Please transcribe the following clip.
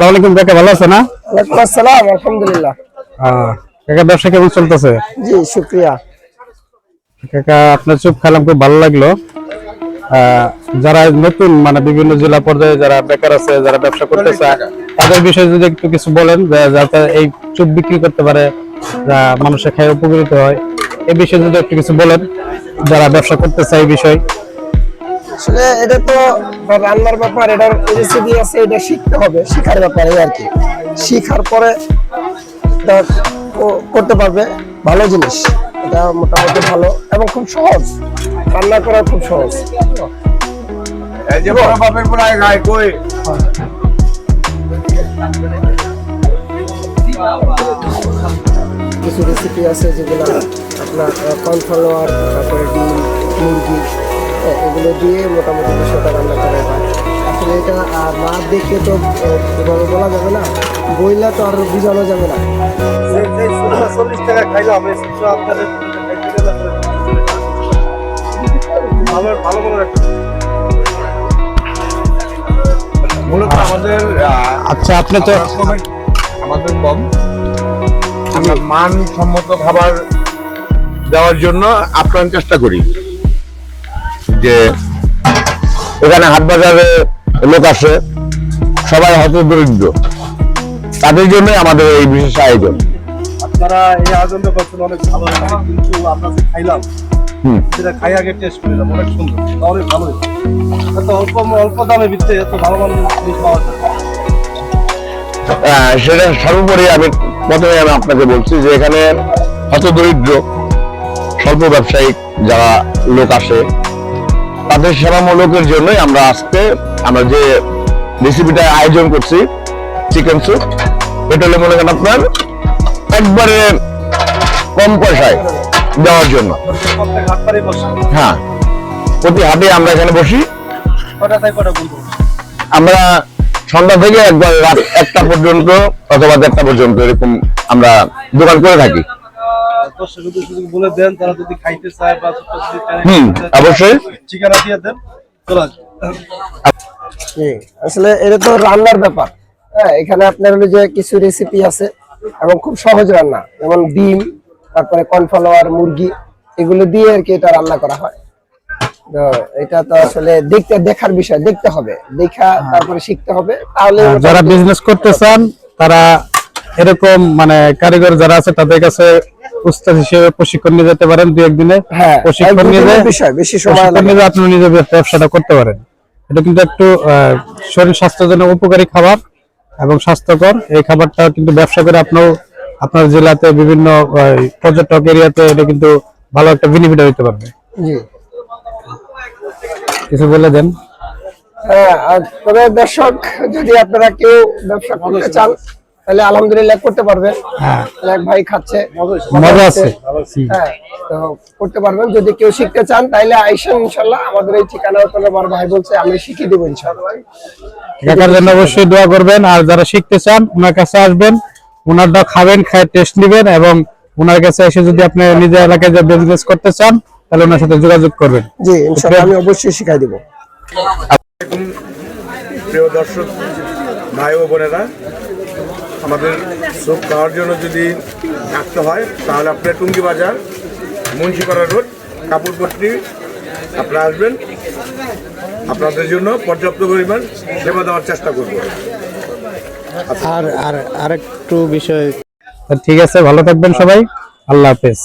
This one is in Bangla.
আলাইকুম কাকা ভালো আছে না? ওয়ালাইকুম আসসালাম আলহামদুলিল্লাহ। আহ, কাকা ব্যবসা কেমন চলতেছে? জি শুক্রিয়া। কাকা আপনার চুপ খেলাম খুব ভালো লাগল। যারা নতুন মানে বিভিন্ন জেলা পর্যায়ে যারা বেকার আছে যারা ব্যবসা করতে চায় তাদের বিষয়ে যদি একটু কিছু বলেন যাতে এই চুপ বিক্রি করতে পারে যা মানুষের খায় উপকৃত হয় এই বিষয়ে যদি একটু কিছু বলেন যারা ব্যবসা করতে চায় এই বিষয়। আসলে এটা তো রান্নার ব্যাপার এটার রেসিপি আছে এটা শিখতে হবে শিখার ব্যাপারে আর কি। শিখার পরে করতে পারবে ভালো জিনিস। এটা মোটামুটি ভালো এবং খুব সহজ। রান্না করা খুব সহজ। কিছু রেসিপি আছে যেগুলো আপনার কর্নফ্লাওয়ার তারপরে ডিম মুরগি এগুলো দিয়ে মোটামুটি বিষয়টা রান্না করা হয়। আসলে এটা আহ, না দেখে তো এভাবে বলা যাবে না। বইলা তো আর বোঝানো যাবে না। চল্লিশ টাকা খাইলাম আপনাদের ভালো ভালো ভালো একটা মূলত আমাদের আচ্ছা আপনি তো comment আমাদের কম। আমরা মানসম্মত খাবার দেওয়ার জন্য আপ্রাণ চেষ্টা করি। যে এখানে হাট বাজারে লোক আসে সবাই হয়তো দরিদ্র। তাদের জন্যই আমাদের এই বিশেষ আয়োজন। আপনারা এই আয়োজনটা করছেন অনেক ভালো কিন্তু আমরা যে খাইলাম সেটা খাই আগে টেস্ট করলাম অনেক সুন্দর। অনেক ভালো এত অল্প অল্প দামে ভিত্তি এত ভালো ভালো জিনিস পাওয়া যায়। সেটা সর্বোপরি আমি প্রথমে আমি আপনাকে বলছি যে এখানে হত দরিদ্র স্বল্প ব্যবসায়িক যারা লোক আসে তাদের সেবামূলকের জন্যই আমরা আজকে আমরা যে রেসিপিটা আয়োজন করছি চিকেন স্যুপ এটা হলে মনে করেন আপনার একবারে কম পয়সায় দেওয়ার জন্য। হ্যাঁ প্রতি হাটে আমরা এখানে বসি। আমরা সন্ধ্যা থেকে একবার রাত একটা পর্যন্ত অথবা দেড়টা পর্যন্ত এরকম আমরা দোকান করে থাকি। বলে দেন তারা যদি খাইতে চায় বা হুম অবশ্যই। ঠিকানা দিয়ে দেন চলে আসলে এটা তো রান্নার ব্যাপার। হ্যাঁ এখানে আপনার হলো যে কিছু রেসিপি আছে এবং খুব সহজ রান্না যেমন ডিম তারপরে কর্নফ্লাওয়ার মুরগি এগুলো দিয়ে আর কি এটা রান্না করা হয়। তো এটা তো আসলে দেখতে দেখার বিষয় দেখতে হবে। দেখা তারপরে শিখতে হবে। তাহলে যারা বিজনেস করতে চান তারা এরকম মানে কারিগর যারা আছে তাদের কাছে উস্তাদ হিসেবে প্রশিক্ষণ নিয়ে যেতে পারেন দু একদিনে। হ্যাঁ প্রশিক্ষণ নিয়ে বিষয় বেশি সময় নিয়ে আপনি নিজে ব্যবসাটা করতে পারেন। এটা কিন্তু একটু শরীর স্বাস্থ্যের জন্য উপকারী খাবার এবং স্বাস্থ্যকর। এই খাবারটা কিন্তু ব্যবসা করে আপনার আপনার জেলাতে বিভিন্ন পর্যটক এরিয়াতে এটা কিন্তু ভালো একটা বেনিফিট হইতে পারবে। কিছু বলে দেন। হ্যাঁ আর তবে দর্শক যদি আপনারা কেউ ব্যবসা করতে চান তাহলে আলহামদুলিল্লাহ করতে পারবেন হ্যাঁ। এক ভাই খাচ্ছে। মজা আছে। হ্যাঁ তো করতে পারবেন। যদি কেউ শিখতে চান তাহলে আইসেন ইনশাল্লাহ আমাদের এই ঠিকানা ওখানে বড় ভাই বলছে আমি শিখিয়ে দেবো ইনশাল্লাহ। জন্য অবশ্যই দোয়া করবেন। আর যারা শিখতে চান ওনার কাছে আসবেন। ওনারটা খাবেন খায় টেস্ট নেবেন এবং ওনার কাছে এসে যদি আপনি নিজের এলাকায় যে বিজনেস করতে চান তাহলে ওনার সাথে যোগাযোগ করবেন। জি ইনশাল্লাহ আমি অবশ্যই শিখাই দেবো। প্রিয় দর্শক ভাই ও বোনেরা। আমাদের চোখ খাওয়ার জন্য যদি আসতে হয় তাহলে আপনার টুঙ্গি বাজার মুন্সিপাড়া রোড কাপড়পট্টি আপনারা আসবেন। আপনাদের জন্য পর্যাপ্ত পরিমাণ সেবা দেওয়ার চেষ্টা করব। আর আর আরেকটু বিষয়। ঠিক আছে ভালো থাকবেন সবাই। আল্লাহ হাফেজ।